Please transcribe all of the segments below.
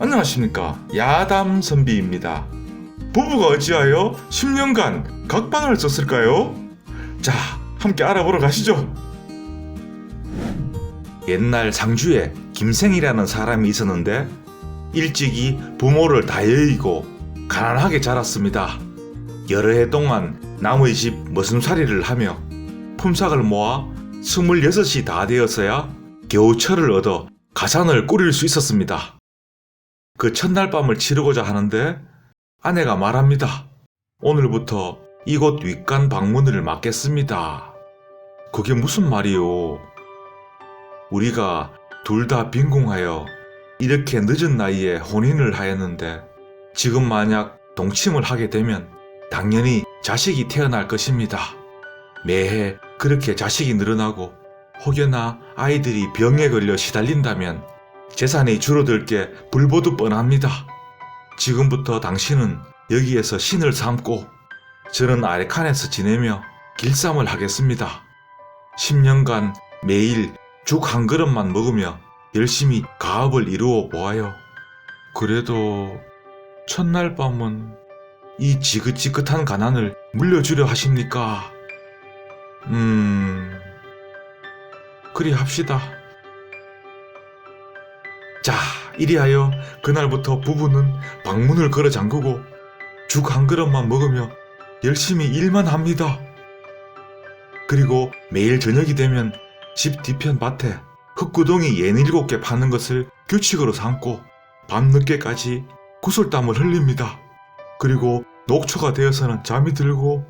안녕하십니까 야담 선비입니다. 부부가 어찌하여 10년간 각방을 썼을까요? 자, 함께 알아보러 가시죠. 옛날 상주에 김생이라는 사람이 있었는데 일찍이 부모를 다여이고 가난하게 자랐습니다. 여러 해 동안 남의 집 머슴살이를 하며 품삯을 모아 26이 다 되었어야 겨우 철을 얻어 가산을 꾸릴 수 있었습니다. 그 첫날 밤을 치르고자 하는데 아내가 말합니다. 오늘부터 이곳 윗간 방문을 맡겠습니다. 그게 무슨 말이요? 우리가 둘 다 빈궁하여 이렇게 늦은 나이에 혼인을 하였는데 지금 만약 동침을 하게 되면 당연히 자식이 태어날 것입니다. 매해 그렇게 자식이 늘어나고 혹여나 아이들이 병에 걸려 시달린다면 재산이 줄어들 게 불보듯 뻔합니다. 지금부터 당신은 여기에서 신을 삼고 저는 아래칸에서 지내며 길쌈을 하겠습니다. 10년간 매일 죽 한 그릇만 먹으며 열심히 가업을 이루어 보아요. 그래도 첫날 밤은 이 지긋지긋한 가난을 물려주려 하십니까? 음, 그리 합시다. 자, 이리하여 그날부터 부부는 방문을 걸어 잠그고 죽 한 그릇만 먹으며 열심히 일만 합니다. 그리고 매일 저녁이 되면 집 뒤편 밭에 흙구덩이 예닐곱 개 파는 것을 규칙으로 삼고 밤늦게까지 구슬땀을 흘립니다. 그리고 녹초가 되어서는 잠이 들고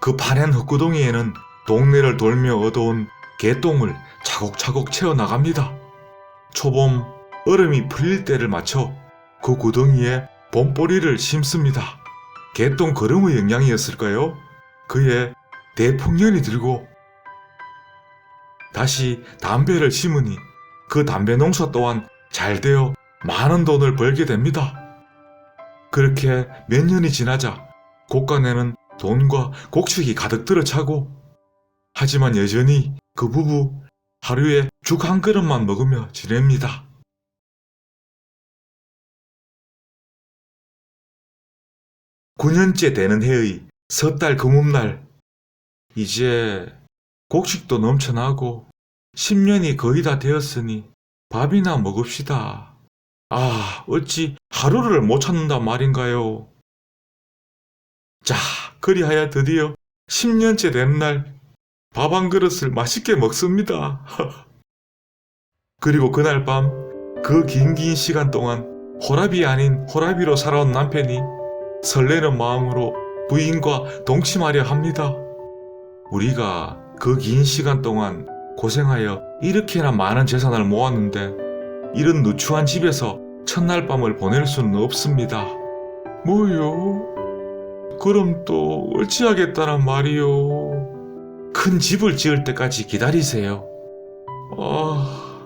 그 파낸 흙구덩이에는 동네를 돌며 얻어온 개똥을 차곡차곡 채워 나갑니다. 초봄 얼음이 풀릴 때를 맞춰 그 구덩이에 봄보리를 심습니다. 개똥 거름의 영향이었을까요? 그의 대풍년이 들고 다시 담배를 심으니 그 담배 농사 또한 잘 되어 많은 돈을 벌게 됩니다. 그렇게 몇 년이 지나자 곳간에는 돈과 곡식이 가득 들어차고 하지만 여전히 그 부부 하루에 죽 한 그릇만 먹으며 지냅니다. 구년째 되는 해의 섣달 금음날 이제 곡식도 넘쳐나고 10년이 거의 다 되었으니 밥이나 먹읍시다. 아, 어찌 하루를 못 찾는단 말인가요? 자, 그리하여 드디어 10년째 된 날 밥 한 그릇을 맛있게 먹습니다. 그리고 그날 밤 그 긴 긴 시간 동안 호랍이 아닌 호랍이로 살아온 남편이 설레는 마음으로 부인과 동침하려 합니다. 우리가 그 긴 시간 동안 고생하여 이렇게나 많은 재산을 모았는데 이런 누추한 집에서 첫날 밤을 보낼 수는 없습니다. 뭐요? 그럼 또 어찌하겠다란 말이요? 큰 집을 지을 때까지 기다리세요. 아,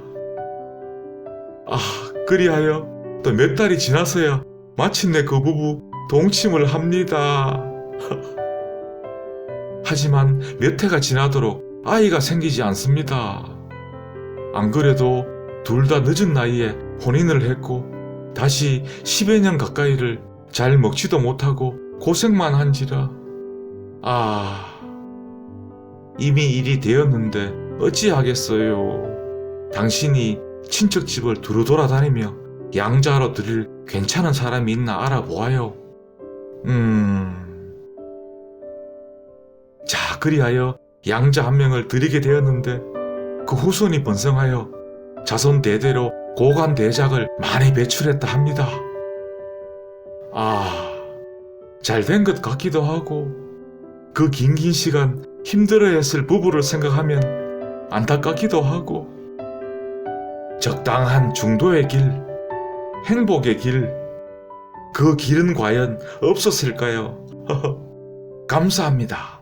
아, 그리하여 또 몇 달이 지나서야 마침내 그 부부 동침을 합니다. 하지만 몇 해가 지나도록 아이가 생기지 않습니다. 안 그래도 둘 다 늦은 나이에 혼인을 했고 다시 10여 년 가까이를 잘 먹지도 못하고 고생만 한지라 아 이미 일이 되었는데 어찌하겠어요. 당신이 친척집을 두루 돌아다니며 양자로 드릴 괜찮은 사람이 있나 알아보아요. 음. 자, 그리하여 양자 한 명을 드리게 되었는데 그 후손이 번성하여 자손 대대로 고관 대작을 많이 배출했다 합니다. 아, 잘 된 것 같기도 하고 그 긴긴 시간 힘들어했을 부부를 생각하면 안타깝기도 하고 적당한 중도의 길, 행복의 길, 그 길은 과연 없었을까요? 감사합니다.